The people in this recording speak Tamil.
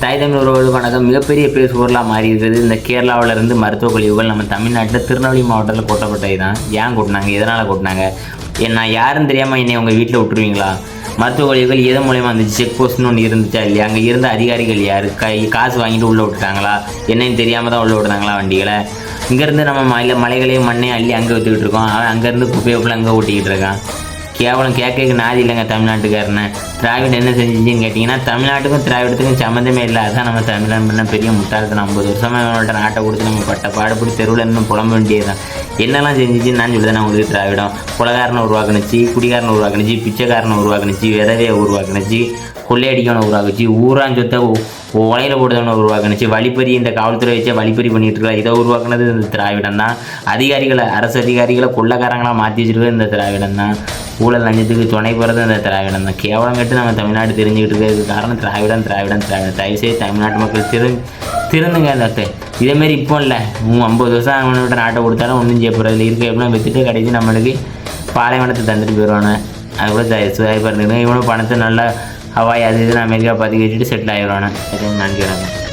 தாய் தமிழ் உறவுகள் வணக்கம். மிகப்பெரிய பேர் பொருளாக மாறி இருக்குது இந்த கேரளாவுல இருந்து மருத்துவ கழிவுகள் நம்ம தமிழ்நாட்டில் திருநெல்வேலி மாவட்டத்தில் கொட்டப்பட்டது தான் ஏன் கொட்டினாங்க? எதனால் கொட்டினாங்க? ஏன் நான் யாருன்னு தெரியாமல் என்னை உங்கள் வீட்டில் விட்டுருவீங்களா? மருத்துவ கழிவுகள் எதன் மூலயமா இருந்துச்சு செக் போஸ்ட்னு ஒன்று இருந்துச்சா இல்லையா? அங்கே இருந்த அதிகாரிகள் யார்? கை காசு வாங்கிட்டு உள்ளே விட்டுட்டாங்களா? என்னன்னு தெரியாமல் தான் உள்ளே விடுறாங்களா வண்டிகளை? இங்கேருந்து நம்ம மலை மலைகளையும் மண்ணையும் அள்ளி அங்கே வச்சுக்கிட்டு இருக்கோம். அவன் அங்கேருந்து குப்பையை அங்கே ஓட்டிக்கிட்டு இருக்கான். கேவலம் கேட்க நாதி இல்லைங்க தமிழ்நாட்டுக்காரனை. திராவிடம் என்ன செஞ்சுச்சுன்னு கேட்டிங்கன்னா தமிழ்நாட்டுக்கும் திராவிடத்துக்கும் சம்மந்தமே இல்லை. அதான் நம்ம தமிழன் பண்ண பெரிய முட்டாளத்தனம் ஐம்பது வருஷமாக இவங்கள்ட்ட நாட்டை கொடுத்து நம்ம பட்ட பாடுபடி தெருவில் இன்னும் புலம்ப வேண்டியதுதான். என்னெல்லாம் செஞ்சிச்சுன்னு நான் சொல்லுதேன். உங்களுக்கு திராவிடம். குலகாரனை உருவாக்குனுச்சு குடிகாரனை உருவாக்குனுச்சு பிச்சைக்காரனை உருவாக்குனுச்சு விதவையை உருவாக்குனுச்சு கொள்ளையடிக்கவனை உருவாக்குச்சு ஊரான் சொத்தை உலையில போடுறவனை உருவாக்குனுச்சு வழிப்பறி இந்த காவல்துறை வச்சே வழிப்பறி பண்ணிட்டு இருக்கா? இதை உருவாக்குனது இந்த திராவிடம் தான் அதிகாரிகளை அரசு அதிகாரிகளை கொள்ளக்காரங்களாக மாற்றி வச்சிருக்கிறது இந்த திராவிடம் தான் ஊழல் லஞ்சத்துக்கு துணை போகிறது அந்த திராவிடம் தான். கேவலம் கட்டு நம்ம தமிழ்நாடு தெரிஞ்சுக்கிட்டு இருக்கிறதுக்கு காரணம் திராவிடம் திராவிடம் திராவிடம். தயவுசெய்து தமிழ்நாட்டு மக்கள் திரு திருந்துங்க அந்த அத்தை இதேமாரி இப்போ இல்லை. ஐம்பது வருஷம் அவன்கிட்ட நாட்டை கொடுத்தாலும் ஒன்றும் செய்ய போகிறது இருக்க எப்படிலாம் விற்றுட்டு கடைசி நம்மளுக்கு பாலைவனத்தை தந்துட்டு போயிடுவானே அது கூட சுதாரிப்பாக இருந்துங்க இவனும் பணத்தை நல்லா ஹவாய் அது இதுன்னு அமெரிக்கா பதுக்கி வச்சுட்டு செட்டில் ஆயிடுவானு நன்றி வணக்கம்.